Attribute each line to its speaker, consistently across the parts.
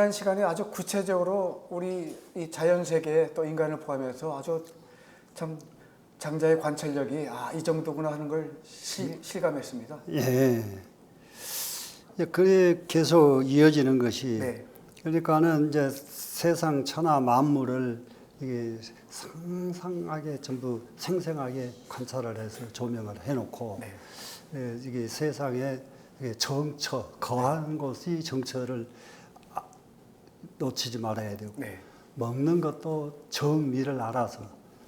Speaker 1: 지난 시간에 아주 구체적으로 우리 이 자연 세계 또 인간을 포함해서 아주 참 장자의 관찰력이 아 이 정도구나 하는 걸 시, 실감했습니다.
Speaker 2: 예. 예, 그게 계속 이어지는 것이
Speaker 1: 네.
Speaker 2: 그러니까는 이제 세상 천하 만물을 이게 상상하게 전부 생생하게 관찰을 해서 조명을 해놓고
Speaker 1: 네.
Speaker 2: 예, 이게 세상에 정처 거하는 곳이 정처를 아, 놓치지 말아야 되고
Speaker 1: 네.
Speaker 2: 먹는 것도 정미를 알아서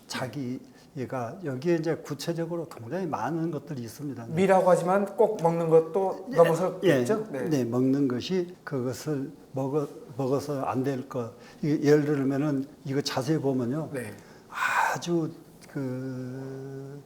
Speaker 2: 자기 얘가 여기에 이제 구체적으로 굉장히 많은 것들이 있습니다.
Speaker 1: 미라고 하지만 꼭 먹는 것도 넘어서겠죠.
Speaker 2: 예, 네. 먹는 것이 그것을 먹어 먹어서 안 될 것. 예를 들면은 이거 자세히 보면요.
Speaker 1: 네.
Speaker 2: 아주 그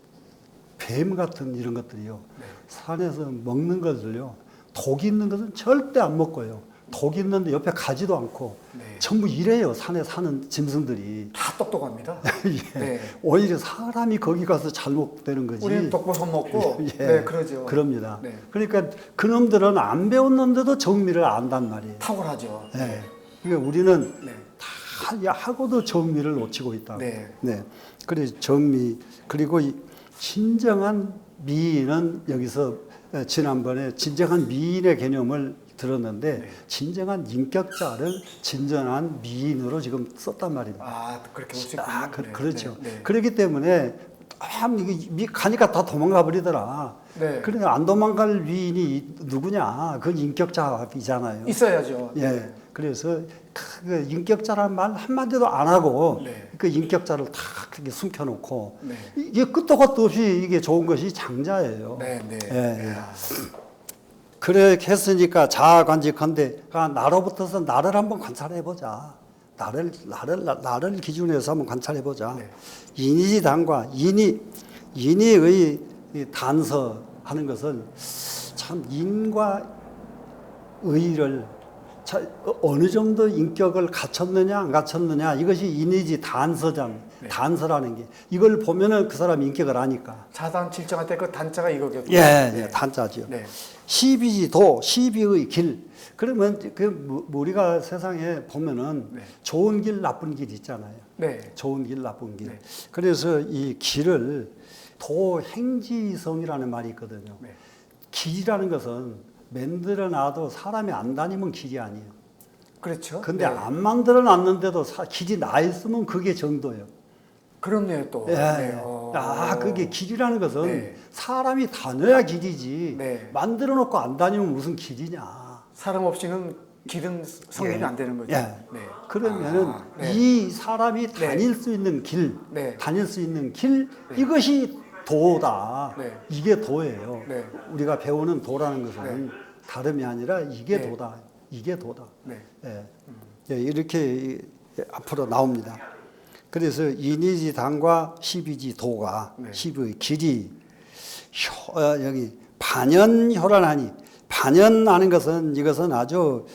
Speaker 2: 뱀 같은 이런 것들이요. 산에서 먹는 것을요. 독 있는 것은 절대 안 먹고요. 독 있는데 옆에 가지도 않고
Speaker 1: 네.
Speaker 2: 전부 이래요. 산에 사는 짐승들이.
Speaker 1: 다 똑똑합니다.
Speaker 2: 예.
Speaker 1: 네.
Speaker 2: 오히려 사람이 거기 가서 잘못되는 거지.
Speaker 1: 우리는 독버섯 먹고
Speaker 2: 예.
Speaker 1: 네 그러죠.
Speaker 2: 그럽니다.
Speaker 1: 네.
Speaker 2: 그러니까 그놈들은 안 배웠는데도 정미를 안단 말이에요.
Speaker 1: 탁월하죠.
Speaker 2: 네. 그러니까 우리는
Speaker 1: 네.
Speaker 2: 다 야- 하고도 정미를 놓치고 있다.
Speaker 1: 네.
Speaker 2: 네. 그래서 정미 그리고 이 진정한 미인은 여기서 어, 지난번에 진정한 미인의 개념을 들었는데
Speaker 1: 네.
Speaker 2: 진정한 인격자를 진정한 미인으로 지금 썼단 말입니다.
Speaker 1: 아 그렇게 있군요.
Speaker 2: 아, 그,
Speaker 1: 네,
Speaker 2: 그렇죠.
Speaker 1: 네. 네.
Speaker 2: 그렇기 때문에 참 이게 미- 가니까 다 도망가 버리더라.
Speaker 1: 네.
Speaker 2: 그러니까 안 도망갈 위인이 누구냐? 그건 인격자이잖아요.
Speaker 1: 있어야죠.
Speaker 2: 예. 그래서 그 인격자라는 말 한마디도 안 하고
Speaker 1: 네.
Speaker 2: 그 인격자를 다 그렇게 숨겨놓고
Speaker 1: 네.
Speaker 2: 이게 끝도 끝도 없이 이게 좋은 것이 장자예요.
Speaker 1: 네, 네.
Speaker 2: 예, 예. 그렇게 했으니까 자아 관직한데 아, 나로부터서 나를 한번 관찰해 보자. 나를 나를 나- 나를 기준으로 한번 관찰해 보자.
Speaker 1: 네.
Speaker 2: 인이 단과 인이 인이의 이 단서하는 것은 참 인과 의를 자, 어, 어느 정도 인격을 갖췄느냐 안 갖췄느냐 이것이 인이지 단서장
Speaker 1: 네.
Speaker 2: 단서라는 게 이걸 보면은 그 사람 인격을 아니까
Speaker 1: 자단 칠정할 때 그 단자가 이거겠군요.
Speaker 2: 예, 예 단자지요.
Speaker 1: 네.
Speaker 2: 시비지 도 시비의 길 그러면 그 뭐- 우리가 세상에 보면은
Speaker 1: 네.
Speaker 2: 좋은 길 나쁜 길 있잖아요.
Speaker 1: 네.
Speaker 2: 좋은 길 나쁜 길.
Speaker 1: 네.
Speaker 2: 그래서 이 길을 도행지성이라는 말이 있거든요.
Speaker 1: 네.
Speaker 2: 길이라는 것은 만들어 놔도 사람이 안 다니면 길이 아니에요.
Speaker 1: 그렇죠.
Speaker 2: 근데
Speaker 1: 네.
Speaker 2: 안 만들어 놨는데도 사- 길이 나 있으면 그게 정도예요.
Speaker 1: 그렇네요 또.
Speaker 2: 예.
Speaker 1: 네. 어.
Speaker 2: 아, 그게 길이라는 것은
Speaker 1: 네.
Speaker 2: 사람이 다녀야 길이지.
Speaker 1: 네.
Speaker 2: 만들어 놓고 안 다니면 무슨 길이냐.
Speaker 1: 사람 없이는 길은 성립이
Speaker 2: 예.
Speaker 1: 안 되는 거죠.
Speaker 2: 예.
Speaker 1: 네.
Speaker 2: 그러면은
Speaker 1: 아, 네.
Speaker 2: 이 사람이
Speaker 1: 네.
Speaker 2: 다닐 수 있는 길,
Speaker 1: 네.
Speaker 2: 다닐 수 있는 길, 이것이 도다.
Speaker 1: 네.
Speaker 2: 이게 도예요.
Speaker 1: 네.
Speaker 2: 우리가 배우는 도라는 것은 다름이 아니라 이게
Speaker 1: 네.
Speaker 2: 도다. 이게 도다.
Speaker 1: 네.
Speaker 2: 예. 예, 이렇게 앞으로 나옵니다. 그래서 인이지 당과 십이지 도가
Speaker 1: 네.
Speaker 2: 십의 길이 효, 어, 여기 반연효란하니 반연하는 것은 이것은 아주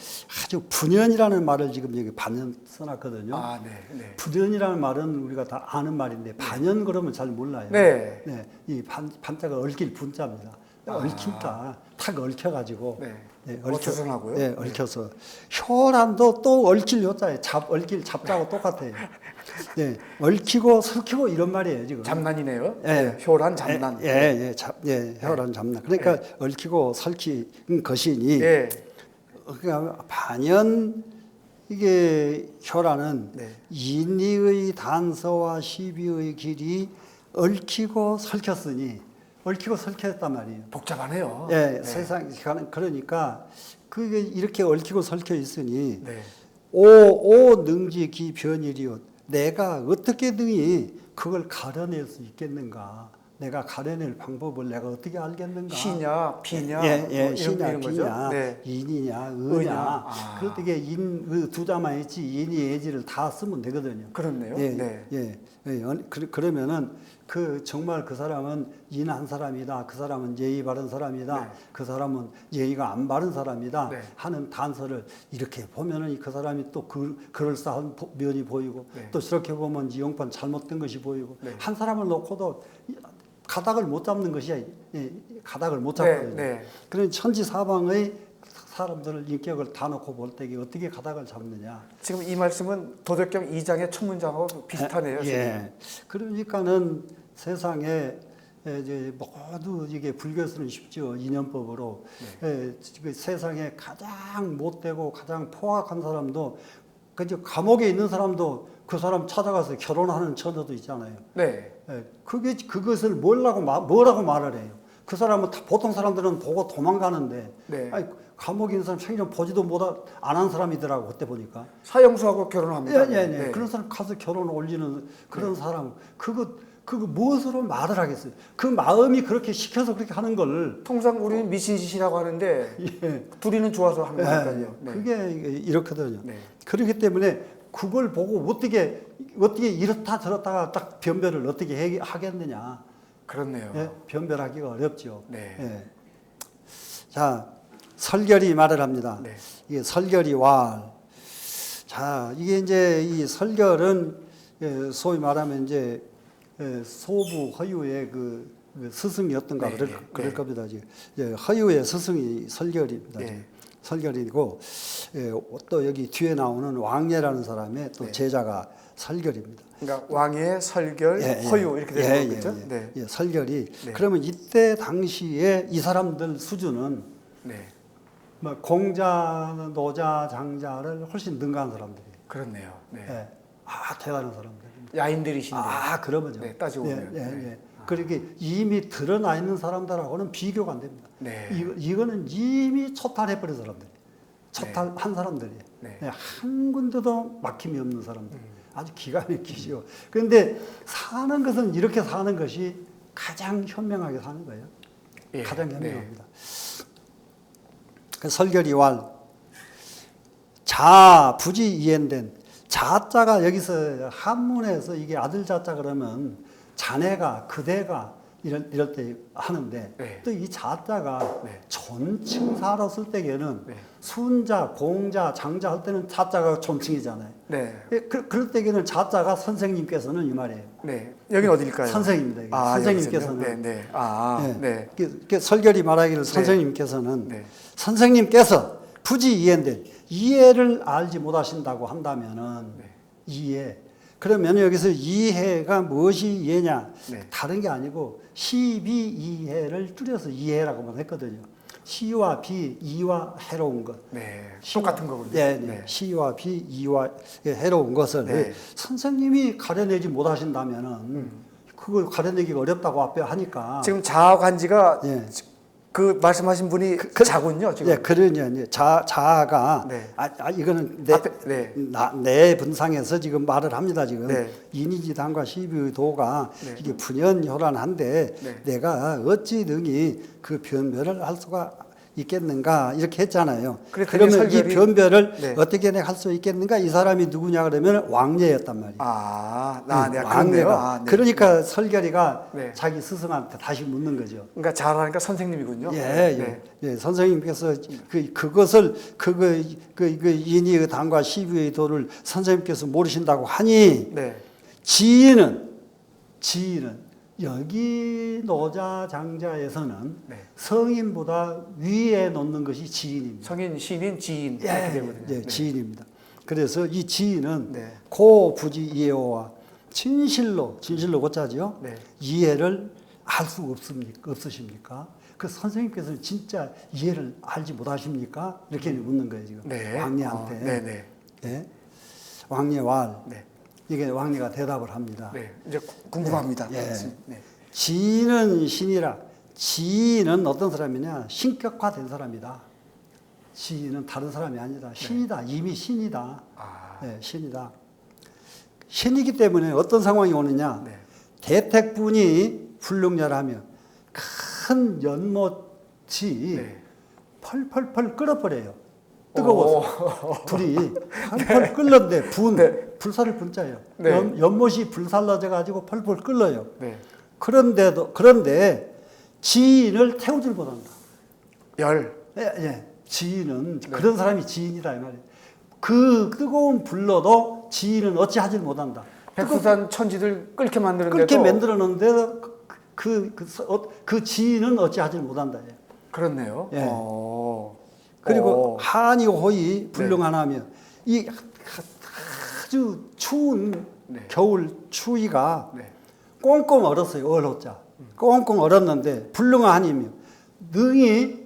Speaker 2: 아주 분연이라는 말을 지금 여기 반연 써놨거든요.
Speaker 1: 아, 네. 네.
Speaker 2: 분연이라는 말은 우리가 다 아는 말인데 반연 그러면 잘 몰라요.
Speaker 1: 네.
Speaker 2: 네, 이 반, 반자가 얽힐 분자입니다. 얽힌다. 탁 얽혀가지고.
Speaker 1: 네.
Speaker 2: 네,
Speaker 1: 어수선하고요?
Speaker 2: 네, 얽혀서. 효란도 또 얽힐 요자에 잡, 얽힐 잡자고 똑같아요. 네, 얽히고 설키고 이런 말이에요, 지금.
Speaker 1: 잠난이네요.
Speaker 2: 예.
Speaker 1: 효란 잠난.
Speaker 2: 예, 예, 예, 잡, 예, 효란 잡난. 그러니까 얽히고 설키는 것이니.
Speaker 1: 예.
Speaker 2: 그러니까 반연 이게 효라는
Speaker 1: 네.
Speaker 2: 인리의 단서와 시비의 길이 얽히고 설켰으니 얽히고 설켰단 말이에요.
Speaker 1: 복잡하네요.
Speaker 2: 예,
Speaker 1: 네.
Speaker 2: 세상 그러니까 그게 이렇게 얽히고 설켜 있으니
Speaker 1: 네.
Speaker 2: 오오 능지 기 변일이요. 내가 어떻게 등이 그걸 가려낼 수 있겠는가? 내가 가려낼 방법을 내가 어떻게 알겠는가?
Speaker 1: 시냐, 비냐,
Speaker 2: 예, 예,
Speaker 1: 뭐
Speaker 2: 시냐. 비냐,
Speaker 1: 네.
Speaker 2: 인이냐,
Speaker 1: 의냐. 아.
Speaker 2: 그렇게 인, 그두 자만 있지, 인이, 예지를 다 쓰면 되거든요.
Speaker 1: 그렇네요.
Speaker 2: 예,
Speaker 1: 네.
Speaker 2: 예, 예. 어, 그, 그러면은 그 정말 그 사람은 인한 사람이다. 그 사람은 예의 바른 사람이다.
Speaker 1: 네.
Speaker 2: 그 사람은 예의가 안 바른 사람이다.
Speaker 1: 네.
Speaker 2: 하는 단서를 이렇게 보면은 그 사람이 또 그, 그럴싸한 보- 면이 보이고
Speaker 1: 네.
Speaker 2: 또 저렇게 보면 이 형편 잘못된 것이 보이고
Speaker 1: 네.
Speaker 2: 한 사람을 놓고도 이- 가닥을 못 잡는 것이야. 예, 가닥을 못
Speaker 1: 네,
Speaker 2: 잡거든요.
Speaker 1: 네.
Speaker 2: 그런 천지 사방의 사람들을 인격을 다 놓고 볼때 어떻게 가닥을 잡느냐.
Speaker 1: 지금 이 말씀은 도덕경 2장의 첫 문장하고 비슷하네요.
Speaker 2: 예. 그러니까는 세상에 에, 이제 모두 이게 불교에서는 쉽죠 인연법으로 에, 그 세상에 가장 못되고 가장 포악한 사람도 그저 감옥에 있는 사람도 그 사람 찾아가서 결혼하는 처녀도 있잖아요.
Speaker 1: 네.
Speaker 2: 예, 그게 그것을 뭐라고 마- 뭐라고 말을 해요. 그 사람은 다- 보통 사람들은 보고 도망가는데
Speaker 1: 네.
Speaker 2: 아니, 감옥에 있는 사람 생전 보지도 못안 한 사람이더라고 그때 보니까.
Speaker 1: 사형수하고 결혼합니다.
Speaker 2: 예, 예, 예.
Speaker 1: 네.
Speaker 2: 그런 사람 가서 결혼 올리는 그런 사람 그거 그거 무엇으로 말을 하겠어요? 그 마음이 그렇게 시켜서 그렇게 하는 걸
Speaker 1: 통상 우리는 미신짓이라고 하는데
Speaker 2: 예.
Speaker 1: 둘이는 좋아서 하는
Speaker 2: 예,
Speaker 1: 거니까요. 네.
Speaker 2: 그게 이렇거든요.
Speaker 1: 네.
Speaker 2: 그렇기 때문에 그걸 보고 어떻게 어떻게 이렇다 저렇다가 딱 변별을 어떻게 해- 하겠느냐?
Speaker 1: 그렇네요.
Speaker 2: 예? 변별하기가 어렵죠.
Speaker 1: 네.
Speaker 2: 예. 자, 설결이 말을 합니다.
Speaker 1: 네.
Speaker 2: 이게 설결이 왈. 자, 이게 이제 이 설결은 예, 소위 말하면 이제 예, 소부 허유의 그, 그 스승이었던가
Speaker 1: 네,
Speaker 2: 그럴,
Speaker 1: 네,
Speaker 2: 그럴
Speaker 1: 네.
Speaker 2: 겁니다. 지금. 예, 허유의 스승이 설결입니다.
Speaker 1: 네.
Speaker 2: 설결이고 예, 또 여기 뒤에 나오는 왕예라는 사람의 또
Speaker 1: 네.
Speaker 2: 제자가 설결입니다.
Speaker 1: 그러니까 왕의 설결,
Speaker 2: 예, 예.
Speaker 1: 허유 이렇게 되는
Speaker 2: 예,
Speaker 1: 거겠죠.
Speaker 2: 예, 예.
Speaker 1: 네.
Speaker 2: 예, 설결이
Speaker 1: 네.
Speaker 2: 그러면 이때 당시에 이 사람들 수준은
Speaker 1: 네.
Speaker 2: 뭐 공자, 노자, 장자를 훨씬 능가한 사람들이에요.
Speaker 1: 그렇네요. 네.
Speaker 2: 예. 아 대단한 사람들.
Speaker 1: 야인들이신데.
Speaker 2: 아 그러면요.
Speaker 1: 네, 따지고
Speaker 2: 예,
Speaker 1: 보면.
Speaker 2: 예,
Speaker 1: 네.
Speaker 2: 예. 그렇게 이미 드러나 있는 사람들하고는 비교가 안 됩니다.
Speaker 1: 네.
Speaker 2: 이거, 이거는 이미 초탈해버린 사람들. 초탈한 사람들이에요.
Speaker 1: 네.
Speaker 2: 예, 한 군데도 막힘이 없는 사람들.
Speaker 1: 음.
Speaker 2: 아주 기가 막히죠. 그런데 사는 것은 이렇게 사는 것이 가장 현명하게 사는 거예요.
Speaker 1: 예,
Speaker 2: 가장
Speaker 1: 네.
Speaker 2: 현명합니다. 그 설결이 왈. 자, 부지 이행된. 자자가 여기서 한문에서 이게 아들 자자 그러면 자네가, 그대가 이럴, 이럴 때 하는데
Speaker 1: 네.
Speaker 2: 또이 자자가
Speaker 1: 네.
Speaker 2: 존칭사로 쓸 때에는
Speaker 1: 네.
Speaker 2: 순자, 공자, 장자 할 때는 자자가 존칭이잖아요.
Speaker 1: 네.
Speaker 2: 예, 그, 그럴 때에는 자자가 선생님께서는 이 말이에요.
Speaker 1: 네. 여기는 어딜까요?
Speaker 2: 선생님입니다.
Speaker 1: 아,
Speaker 2: 선생님께서는.
Speaker 1: 여기서요? 네, 네. 아,
Speaker 2: 예.
Speaker 1: 네.
Speaker 2: 그- 그 설결이 말하기를
Speaker 1: 네.
Speaker 2: 선생님께서는
Speaker 1: 네.
Speaker 2: 선생님께서 부지 이해인데 이해를 알지 못하신다고 한다면은
Speaker 1: 네.
Speaker 2: 이해. 그러면 여기서 이해가 무엇이 이해냐?
Speaker 1: 네.
Speaker 2: 다른 게 아니고 시비 이해를 줄여서 이해라고만 했거든요. 시와 비, 이와 해로운 것.
Speaker 1: 네. 똑같은 거군요.
Speaker 2: 네, 네. 시와 비, 이와 해로운 것을
Speaker 1: 네.
Speaker 2: 선생님이 가려내지 못하신다면은 그걸 가려내기가 어렵다고 앞에 하니까
Speaker 1: 지금 자아관지가
Speaker 2: 예.
Speaker 1: 그 말씀하신 분이
Speaker 2: 그-
Speaker 1: 자군요, 지금.
Speaker 2: 예, 그러냐 이제 자 자아가
Speaker 1: 네.
Speaker 2: 아, 아 이거는 내,
Speaker 1: 앞에- 네.
Speaker 2: 나, 내 분상에서 지금 말을 합니다 지금
Speaker 1: 네.
Speaker 2: 인이지당과 시비도가
Speaker 1: 네.
Speaker 2: 이게 분연혈안한데
Speaker 1: 네.
Speaker 2: 내가 어찌 능히 그 변별을 할 수가 있겠는가 이렇게 했잖아요. 그러면
Speaker 1: 설결이-
Speaker 2: 이 변별을
Speaker 1: 네.
Speaker 2: 어떻게 할 수 있겠는가? 이 사람이 누구냐 그러면 왕예였단 말이에요.
Speaker 1: 아, 나,
Speaker 2: 네. 왕예가.
Speaker 1: 아, 네.
Speaker 2: 그러니까 설결이가
Speaker 1: 네.
Speaker 2: 자기 스승한테 다시 묻는 거죠.
Speaker 1: 그러니까 잘하니까 선생님이군요.
Speaker 2: 예,
Speaker 1: 네.
Speaker 2: 예, 예, 선생님께서 그 그것을 그거 그, 그 인의의 당과 시비의 도를 선생님께서 모르신다고 하니
Speaker 1: 네.
Speaker 2: 지인은 지인은 여기 노자 장자에서는
Speaker 1: 네.
Speaker 2: 성인보다 위에 놓는 것이 지인입니다.
Speaker 1: 성인, 신인, 지인 이렇게
Speaker 2: 예,
Speaker 1: 되거든요.
Speaker 2: 예,
Speaker 1: 네.
Speaker 2: 지인입니다. 그래서 이 지인은
Speaker 1: 네.
Speaker 2: 고 부지 이해와 진실로 진실로 고짜지요.
Speaker 1: 네.
Speaker 2: 이해를 알 수 없습니까? 없으십니까? 그 선생님께서는 진짜 이해를 알지 못하십니까? 이렇게 묻는 거예요 지금
Speaker 1: 네.
Speaker 2: 왕리한테.
Speaker 1: 어, 네?
Speaker 2: 왕리왈
Speaker 1: 네.
Speaker 2: 이게 왕리가 대답을 합니다.
Speaker 1: 네. 이제 궁금합니다.
Speaker 2: 예.
Speaker 1: 네.
Speaker 2: 지인은 신이라. 지인은 어떤 사람이냐? 신격화된 사람이다. 지인은 다른 사람이 아니다. 신이다. 이미 신이다.
Speaker 1: 아,
Speaker 2: 네, 신이다. 신이기 때문에 어떤 상황이 오느냐?
Speaker 1: 네.
Speaker 2: 대택분이 불능렬하면 큰 연못이
Speaker 1: 네.
Speaker 2: 펄펄펄 끓어버려요. 뜨거워서
Speaker 1: 오.
Speaker 2: 불이 펄펄 끓는데 분
Speaker 1: 네.
Speaker 2: 불살을 분자예요.
Speaker 1: 네.
Speaker 2: 연, 연못이 불살라져 가지고 펄펄 끓어요.
Speaker 1: 네.
Speaker 2: 그런데도 그런데 지인을 태우질 못한다.
Speaker 1: 열.
Speaker 2: 예, 예. 지인은
Speaker 1: 네.
Speaker 2: 그런 사람이 지인이다 이 말이에요. 그 뜨거운 불로도 지인은 어찌 하질 못한다.
Speaker 1: 백두산 천지들 끓게 만드는데도
Speaker 2: 그렇게 만들어 놓는데도 그, 그, 그, 어, 그 지인은 어찌 하질 못한다. 예.
Speaker 1: 그렇네요.
Speaker 2: 예.
Speaker 1: 어.
Speaker 2: 그리고
Speaker 1: 오.
Speaker 2: 한이 호이 불능하나며 이 아주 추운
Speaker 1: 네.
Speaker 2: 겨울 추위가
Speaker 1: 네.
Speaker 2: 꽁꽁 얼었어요. 얼었자. 꽁꽁 얼었는데 불능하니며 능히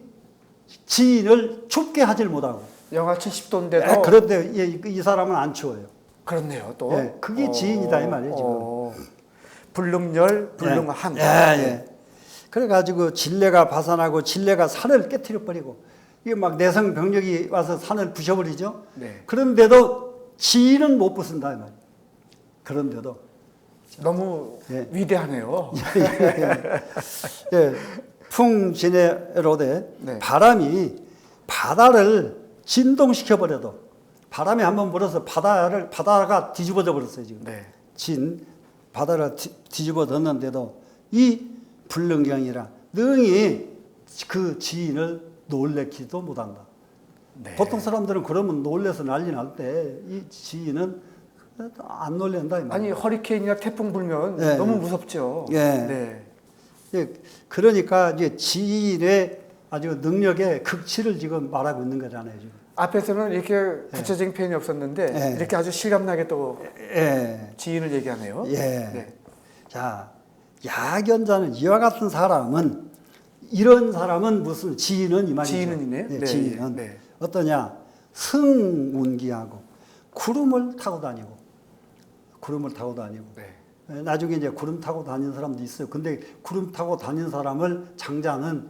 Speaker 2: 지인을 춥게 하질 못하고.
Speaker 1: 영하 70도인데도
Speaker 2: 에, 그런데 이, 이 사람은 안 추워요.
Speaker 1: 그렇네요. 또
Speaker 2: 예, 그게 지인이다 이 말이에요, 지금.
Speaker 1: 어, 불능열, 불능함.
Speaker 2: 예, 예. 그래가지고 진례가 파산하고 진례가 산을 깨뜨려 버리고 이게 막 내성 병력이 와서 산을 부셔버리죠.
Speaker 1: 네.
Speaker 2: 그런데도 지인은 못 부순다 이 말이에요. 그런데도
Speaker 1: 너무
Speaker 2: 예.
Speaker 1: 위대하네요.
Speaker 2: 예, 풍진해로되
Speaker 1: 네.
Speaker 2: 바람이 바다를 진동시켜 버려도 바람이 한번 불어서 바다를 바다가 뒤집어져 버렸어요 지금.
Speaker 1: 네.
Speaker 2: 진 바다를 뒤, 뒤집어 뒀는데도 이 불능경이라 능히 그 지인을 놀래키도 못한다.
Speaker 1: 네.
Speaker 2: 보통 사람들은 그러면 놀래서 난리 날 때 이 지인은 안 놀랜다 이
Speaker 1: 아니. 허리케인이나 태풍 불면
Speaker 2: 예.
Speaker 1: 너무 무섭죠.
Speaker 2: 예.
Speaker 1: 네.
Speaker 2: 예, 그러니까 이제 지인의 아주 능력의 극치를 지금 말하고 있는 거잖아요 지금.
Speaker 1: 앞에서는 이렇게 구체적인 표현이 없었는데
Speaker 2: 예.
Speaker 1: 이렇게 아주 실감나게 또
Speaker 2: 예.
Speaker 1: 지인을 얘기하네요.
Speaker 2: 예.
Speaker 1: 네.
Speaker 2: 자, 야견자는 이와 같은 사람은 이런 사람은 무슨 지인은 이 말이죠.
Speaker 1: 지인은이네요?
Speaker 2: 예,
Speaker 1: 네,
Speaker 2: 지인은
Speaker 1: 네.
Speaker 2: 어떠냐? 승운기하고 구름을 타고 다니고 구름을 타고 다니고
Speaker 1: 네.
Speaker 2: 예, 나중에 이제 구름 타고 다니는 사람도 있어요. 근데 구름 타고 다니는 사람을 장자는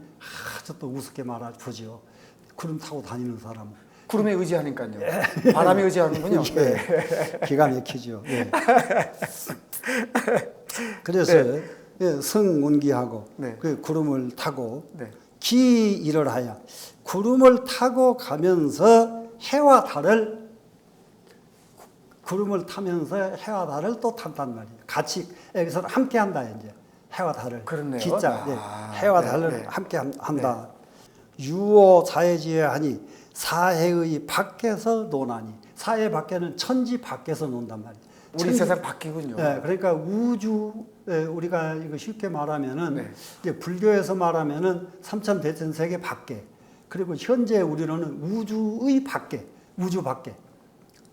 Speaker 2: 아주 또 우습게 말하 보죠. 구름 타고 다니는 사람.
Speaker 1: 구름에 의지하니까요. 바람에 의지하는군요. 네.
Speaker 2: 예, 기가 막히죠. 예. 그래서 예, 승운기하고
Speaker 1: 네.
Speaker 2: 그 구름을 타고
Speaker 1: 네.
Speaker 2: 기일을 하여 구름을 타고 가면서 해와 달을 구름을 타면서 해와 달을 또 탄단 말이에요. 같이 여기서 함께 한다 이제 해와 달을
Speaker 1: 그렇네요.
Speaker 2: 기자 예,
Speaker 1: 아,
Speaker 2: 해와
Speaker 1: 네,
Speaker 2: 달을
Speaker 1: 네.
Speaker 2: 함께 한- 한다. 유오 사해지에 하니 사해의 밖에서 노나니 사해 밖에는 천지 밖에서 논단 말이에요.
Speaker 1: 우리
Speaker 2: 천지-
Speaker 1: 세상 바뀌군요.
Speaker 2: 예, 그러니까 우주 예, 우리가 이거 쉽게 말하면은
Speaker 1: 네.
Speaker 2: 이제 불교에서 말하면은 삼천 대천 세계 밖에 그리고 현재 우리는 우주의 밖에 우주 밖에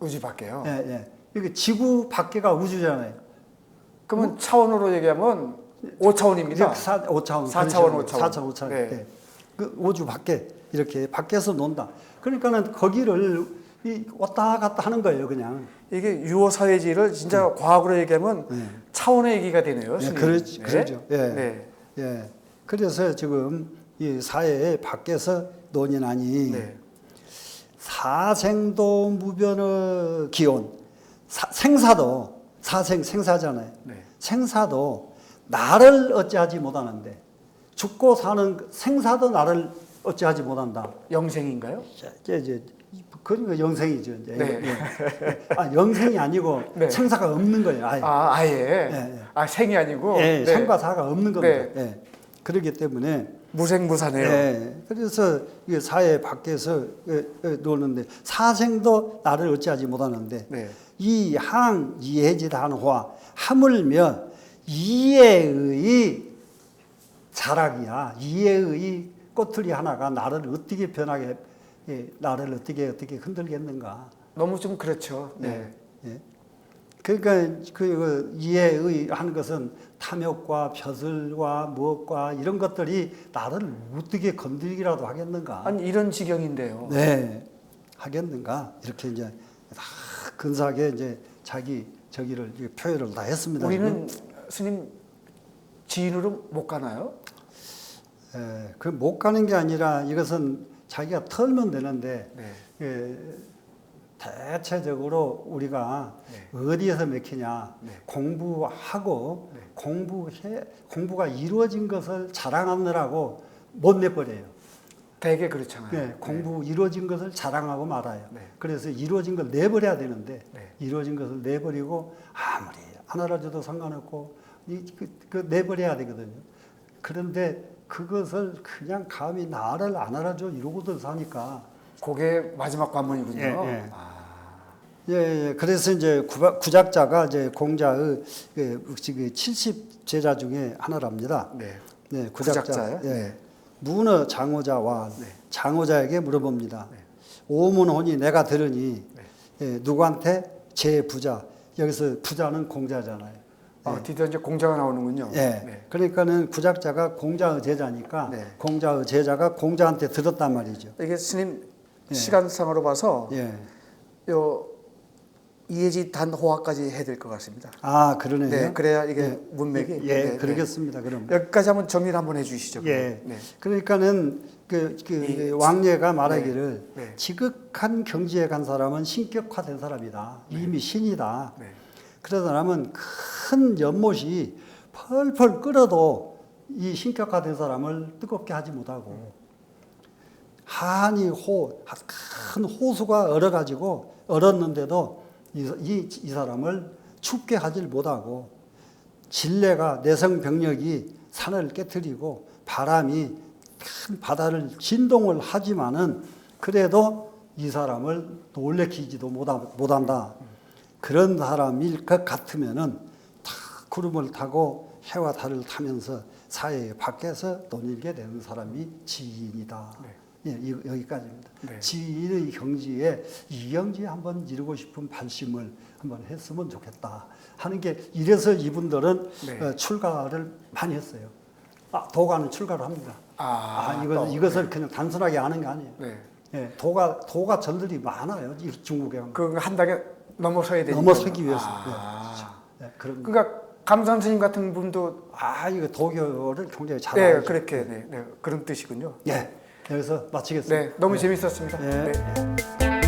Speaker 1: 우주 밖에요.
Speaker 2: 예, 예. 이게 지구 밖에가 우주잖아요.
Speaker 1: 그러면 차원으로 얘기하면 5차원입니다.
Speaker 2: 사, 5차원,
Speaker 1: 사 차원, 오 차원.
Speaker 2: 4차원, 5차원.
Speaker 1: 네.
Speaker 2: 예. 그 우주 밖에 이렇게 밖에서 논다. 그러니까는 거기를 이 왔다 갔다 하는 거예요, 그냥.
Speaker 1: 이게 유호 사회지를 진짜 과학으로 얘기하면
Speaker 2: 네.
Speaker 1: 차원의 얘기가 되네요.
Speaker 2: 예. 그러,
Speaker 1: 네.
Speaker 2: 그러죠. 예.
Speaker 1: 네.
Speaker 2: 예. 그래서 지금 이 사회 밖에서 논의나니
Speaker 1: 네.
Speaker 2: 사생도 무변의 기온, 사- 생사도 사생 생사잖아요.
Speaker 1: 네.
Speaker 2: 생사도 나를 어찌하지 못하는데 죽고 사는 생사도 나를 어찌하지 못한다.
Speaker 1: 영생인가요?
Speaker 2: 이제 그러니까 영생이죠. 이제.
Speaker 1: 네.
Speaker 2: 예. 아 영생이 아니고
Speaker 1: 네.
Speaker 2: 생사가 없는 거예요. 아예.
Speaker 1: 아, 아예.
Speaker 2: 예, 예.
Speaker 1: 아, 생이 아니고.
Speaker 2: 예,
Speaker 1: 네.
Speaker 2: 생과 사가 없는 겁니다.
Speaker 1: 네.
Speaker 2: 예. 그렇기 때문에
Speaker 1: 무생무사네요.
Speaker 2: 예, 그래서 이게 사회 밖에서 예, 예, 노는데 사생도 나를 어찌하지 못하는데
Speaker 1: 네.
Speaker 2: 이항 이해지단화 하물며 이해의 자락이야. 이해의 꼬투리 하나가 나를 어떻게 변하게 예, 나를 어떻게 어떻게 흔들겠는가.
Speaker 1: 너무 좀 그렇죠. 네.
Speaker 2: 예. 그러니까 그, 그 이해의 하는 것은 탐욕과 벼슬과 무엇과 이런 것들이 나를 어떻게 건드리기라도 하겠는가?
Speaker 1: 아니, 이런 지경인데요.
Speaker 2: 네, 하겠는가? 이렇게 이제 다 근사하게 이제 자기 저기를 표현을 다 했습니다.
Speaker 1: 우리는 스님 지인으로 못 가나요?
Speaker 2: 예, 그 못 가는 게 아니라 이것은 자기가 털면 되는데
Speaker 1: 네.
Speaker 2: 예, 대체적으로 우리가 어디에서 맥히냐
Speaker 1: 네.
Speaker 2: 공부하고
Speaker 1: 네.
Speaker 2: 공부해 공부가 이루어진 것을 자랑하느라고 못 내버려요.
Speaker 1: 되게 그렇잖아요.
Speaker 2: 예, 공부 이루어진 것을 자랑하고 말아요.
Speaker 1: 네.
Speaker 2: 그래서 이루어진 걸 내버려야 되는데
Speaker 1: 네.
Speaker 2: 이루어진 것을 내버리고 아무리 안 알아줘도 상관없고 이, 그, 그 내버려야 되거든요. 그런데 그것을 그냥 감히 나를 안 알아줘 이러고도 사니까
Speaker 1: 그게 마지막 관문이군요.
Speaker 2: 예, 예.
Speaker 1: 아,
Speaker 2: 예, 예. 그래서 이제 구바, 구작자가 이제 공자의 그, 그70 제자 중에 하나랍니다.
Speaker 1: 네.
Speaker 2: 네, 구작자. 예.
Speaker 1: 네.
Speaker 2: 문어 장어자와
Speaker 1: 네.
Speaker 2: 장호자에게 물어봅니다. 오문혼이 내가 들으니 예, 누구한테 제 부자 여기서 부자는 공자잖아요.
Speaker 1: 아, 드디어 이제 공자가 나오는군요.
Speaker 2: 예.
Speaker 1: 네.
Speaker 2: 그러니까 구작자가 공자의 제자니까
Speaker 1: 네.
Speaker 2: 공자의 제자가 공자한테 들었단 말이죠.
Speaker 1: 이게 스님
Speaker 2: 예.
Speaker 1: 시간상으로 봐서
Speaker 2: 예.
Speaker 1: 요 이해지 단호화까지 해야 될 것 같습니다.
Speaker 2: 아 그러네요.
Speaker 1: 네, 그래야 이게
Speaker 2: 예.
Speaker 1: 문맥이
Speaker 2: 예,
Speaker 1: 네, 네.
Speaker 2: 그러겠습니다. 그럼.
Speaker 1: 여기까지 한번 정리를 한번 해주시죠.
Speaker 2: 예.
Speaker 1: 네.
Speaker 2: 그러니까는 그, 그
Speaker 1: 이-
Speaker 2: 왕爺가 말하기를
Speaker 1: 네, 네.
Speaker 2: 지극한 경지에 간 사람은 신격화된 사람이다. 이미 신이다.
Speaker 1: 네.
Speaker 2: 그런 사람은 큰 연못이 펄펄 끓어도 이 신격화된 사람을 뜨겁게 하지 못하고 한이 호, 큰 호수가 얼어가지고 얼었는데도 이, 이, 이 사람을 춥게 하질 못하고 진례가 내성 병력이 산을 깨뜨리고 바람이 큰 바다를 진동을 하지만은 그래도 이 사람을 놀래키지도 못한다. 그런 사람일 것 같으면은 다 구름을 타고 해와 달을 타면서 사회 밖에서 논일게 되는 사람이 지인이다. 예, 이- 여기까지입니다.
Speaker 1: 네.
Speaker 2: 지인의 경지에 이 경지에 한번 이루고 싶은 발심을 한번 했으면 좋겠다 하는 게 이래서 이분들은
Speaker 1: 네.
Speaker 2: 어, 출가를 많이 했어요. 아, 도가는 출가를 합니다.
Speaker 1: 아,
Speaker 2: 아, 이것,
Speaker 1: 또,
Speaker 2: 이것을 그냥 단순하게 아는 게 아니에요.
Speaker 1: 네.
Speaker 2: 예, 도가 도가 절들이 많아요. 이 중국에 가면.
Speaker 1: 그한 단계 넘어서야 되니까.
Speaker 2: 넘어서기 위해서.
Speaker 1: 아.
Speaker 2: 예, 그런
Speaker 1: 그러니까 감산 스님 같은 분도
Speaker 2: 아 이거 도교를 굉장히 잘
Speaker 1: 네
Speaker 2: 알죠.
Speaker 1: 그렇게 네, 네, 그런 뜻이군요.
Speaker 2: 예. 여기서 마치겠습니다.
Speaker 1: 네, 너무 재밌었습니다.
Speaker 2: 네.
Speaker 1: 네.